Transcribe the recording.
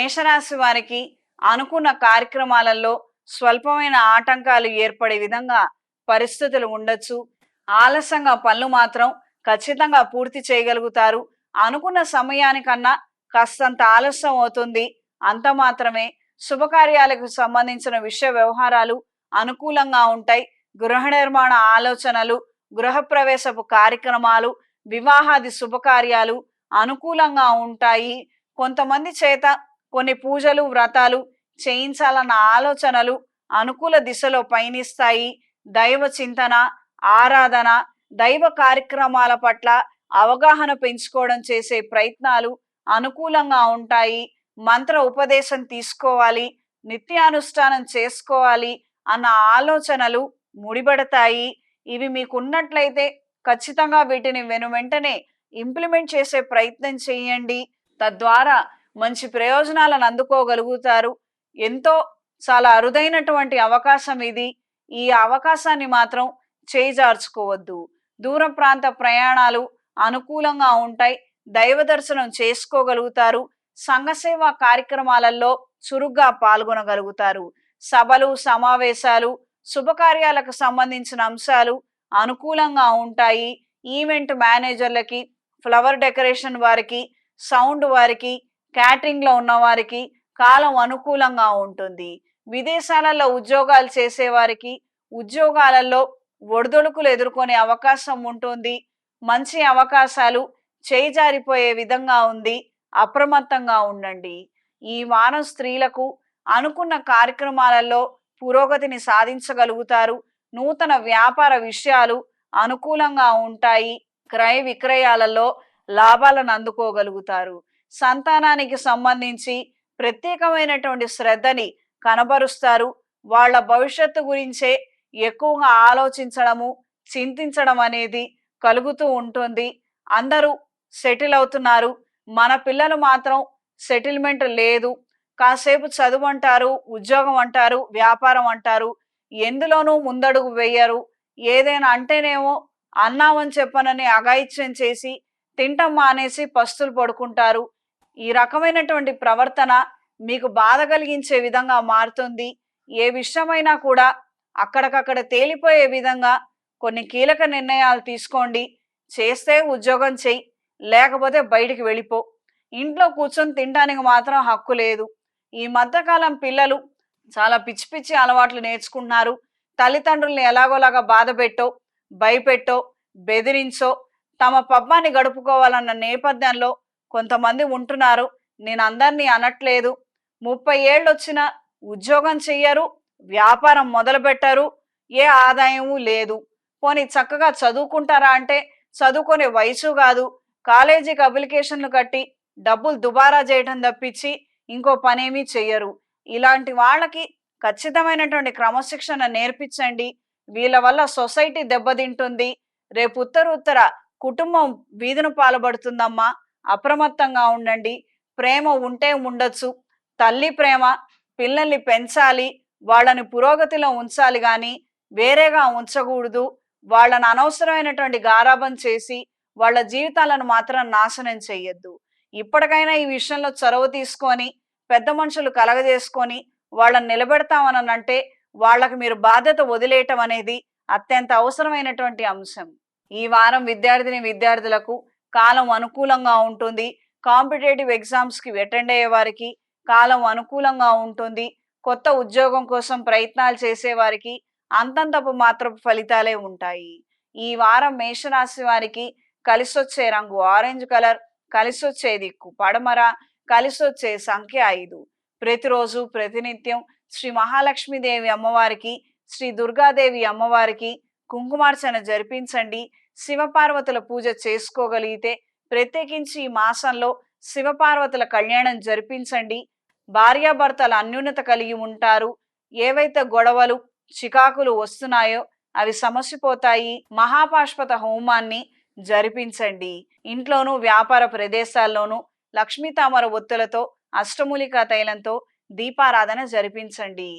మేషరాశి వారికి అనుకున్న కార్యక్రమాలలో స్వల్పమైన ఆటంకాలు ఏర్పడే విధంగా పరిస్థితులు ఉండొచ్చు. ఆలస్యంగా పనులు మాత్రం ఖచ్చితంగా పూర్తి చేయగలుగుతారు. అనుకున్న సమయానికన్నా కాస్తంత ఆలస్యం అవుతుంది. అంత మాత్రమే శుభకార్యాలకు సంబంధించిన విషయ వ్యవహారాలు అనుకూలంగా ఉంటాయి. గృహ నిర్మాణ ఆలోచనలు గృహప్రవేశపు కార్యక్రమాలు వివాహాది శుభకార్యాలు అనుకూలంగా ఉంటాయి. కొంతమంది చేత కొన్ని పూజలు వ్రతాలు చేయించాలన్న ఆలోచనలు అనుకూల దిశలో పయనిస్తాయి. దైవ చింతన ఆరాధన దైవ కార్యక్రమాల పట్ల అవగాహన పెంచుకోవడం చేసే ప్రయత్నాలు అనుకూలంగా ఉంటాయి. మంత్ర ఉపదేశం తీసుకోవాలి నిత్యానుష్ఠానం చేసుకోవాలి అన్న ఆలోచనలు ముడిపడతాయి. ఇవి మీకున్నట్లయితే ఖచ్చితంగా వీటిని వెను వెంటనే ఇంప్లిమెంట్ చేసే ప్రయత్నం చేయండి. తద్వారా మంచి ప్రయోజనాలను అందుకోగలుగుతారు. ఎంతో చాలా అరుదైనటువంటి అవకాశం ఇది. ఈ అవకాశాన్ని మాత్రం చేజార్చుకోవద్దు. దూర ప్రాంత ప్రయాణాలు అనుకూలంగా ఉంటాయి. దైవ దర్శనం చేసుకోగలుగుతారు. సంఘసేవా కార్యక్రమాలలో చురుగ్గా పాల్గొనగలుగుతారు. సభలు సమావేశాలు శుభకార్యాలకు సంబంధించిన అంశాలు అనుకూలంగా ఉంటాయి. ఈవెంట్ మేనేజర్లకి ఫ్లవర్ డెకరేషన్ వారికి సౌండ్ వారికి క్యాటరింగ్లో ఉన్న వారికి కాలం అనుకూలంగా ఉంటుంది. విదేశాలలో ఉద్యోగాలు చేసేవారికి ఉద్యోగాలలో ఒడిదొడుకులు ఎదుర్కొనే అవకాశం ఉంటుంది. మంచి అవకాశాలు చేజారిపోయే విధంగా ఉంది. అప్రమత్తంగా ఉండండి. ఈ వారం స్త్రీలకు అనుకున్న కార్యక్రమాలలో పురోగతిని సాధించగలుగుతారు. నూతన వ్యాపార విషయాలు అనుకూలంగా ఉంటాయి. క్రయ విక్రయాలలో లాభాలను అందుకోగలుగుతారు. సంతానానికి సంబంధించి ప్రత్యేకమైనటువంటి శ్రద్ధని కనబరుస్తారు. వాళ్ళ భవిష్యత్తు గురించే ఎక్కువగా ఆలోచించడము చింతించడం అనేది కలుగుతూ ఉంటుంది. అందరూ సెటిల్ అవుతున్నారు. మన పిల్లలు మాత్రం సెటిల్మెంట్ లేదు. కాసేపు చదువు అంటారు ఉద్యోగం అంటారు వ్యాపారం అంటారు. ఎందులోనూ ముందడుగు వేయరు. ఏదైనా అంటేనేమో అన్నామని చెప్పనని అగాయిత్యం చేసి తింటం మానేసి పస్తులు పడుకుంటారు. ఈ రకమైనటువంటి ప్రవర్తన మీకు బాధ కలిగించే విధంగా మారుతుంది. ఏ విషయమైనా కూడా అక్కడికక్కడ తేలిపోయే విధంగా కొన్ని కీలక నిర్ణయాలు తీసుకోండి. చేస్తే ఉద్యోగం చెయ్యి లేకపోతే బయటికి వెళ్ళిపో. ఇంట్లో కూర్చొని తినడానికి మాత్రం హక్కు లేదు. ఈ మధ్యకాలం పిల్లలు చాలా పిచ్చి పిచ్చి అలవాట్లు నేర్చుకుంటున్నారు. తల్లిదండ్రుల్ని ఎలాగోలాగా బాధ పెట్టో భయపెట్టో బెదిరించో తమ పబ్బాన్ని గడుపుకోవాలన్న నేపథ్యంలో కొంతమంది ఉంటున్నారు. నేను అందరినీ అనట్లేదు. ముప్పై ఏళ్ళు వచ్చిన ఉద్యోగం చెయ్యరు వ్యాపారం మొదలు పెట్టరు ఏ ఆదాయము లేదు. పోనీ చక్కగా చదువుకుంటారా అంటే చదువుకునే వయసు కాదు. కాలేజీకి అప్లికేషన్లు కట్టి డబ్బులు దుబారా చేయడం తప్పించి ఇంకో పనేమీ చెయ్యరు. ఇలాంటి వాళ్ళకి ఖచ్చితమైనటువంటి క్రమశిక్షణ నేర్పించండి. వీళ్ళ వల్ల సొసైటీ దెబ్బతింటుంది. రేపు ఉత్తర ఉత్తర కుటుంబం వీధిన పాల్పడుతుందమ్మా. అప్రమత్తంగా ఉండండి. ప్రేమ ఉంటే ఉండొచ్చు. తల్లి ప్రేమ పిల్లల్ని పెంచాలి వాళ్ళని పురోగతిలో ఉంచాలి కానీ వేరేగా ఉంచకూడదు. వాళ్ళని అనవసరమైనటువంటి గారాబం చేసి వాళ్ళ జీవితాలను మాత్రం నాశనం చెయ్యొద్దు ఇప్పటికైనా ఈ విషయంలో చొరవ తీసుకొని పెద్ద మనుషులు కలగజేసుకొని వాళ్ళని నిలబెడతామని అంటే వాళ్ళకి మీరు బాధ్యత వదిలేయటం అనేది అత్యంత అవసరమైనటువంటి అంశం. ఈ వారం విద్యార్థిని విద్యార్థులకు కాలం అనుకూలంగా ఉంటుంది. కాంపిటేటివ్ ఎగ్జామ్స్కి అటెండ్ అయ్యే వారికి కాలం అనుకూలంగా ఉంటుంది. కొత్త ఉద్యోగం కోసం ప్రయత్నాలు చేసేవారికి అంతంతపు మాత్రపు ఫలితాలే ఉంటాయి. ఈ వారం మేషరాశి వారికి కలిసొచ్చే రంగు ఆరెంజ్ కలర్ కలిసొచ్చే దిక్కు పడమర కలిసొచ్చే సంఖ్య ఐదు. ప్రతిరోజు ప్రతినిత్యం శ్రీ మహాలక్ష్మీదేవి అమ్మవారికి శ్రీ దుర్గాదేవి అమ్మవారికి కుంకుమార్చన జరిపించండి. శివపార్వతుల పూజ చేసుకోగలిగితే ప్రత్యేకించి ఈ మాసంలో శివపార్వతుల కళ్యాణం జరిపించండి. భార్యాభర్తల అన్యూనత కలిగి ఉంటారు. ఏవైతే గొడవలు చికాకులు వస్తున్నాయో అవి సమసిపోతాయి. మహాపాష్పత హోమాన్ని జరిపించండి. ఇంట్లోనూ వ్యాపార ప్రదేశాల్లోనూ లక్ష్మీ తామర ఒత్తులతో అష్టమూలికా తైలంతో దీపారాధన జరిపించండి.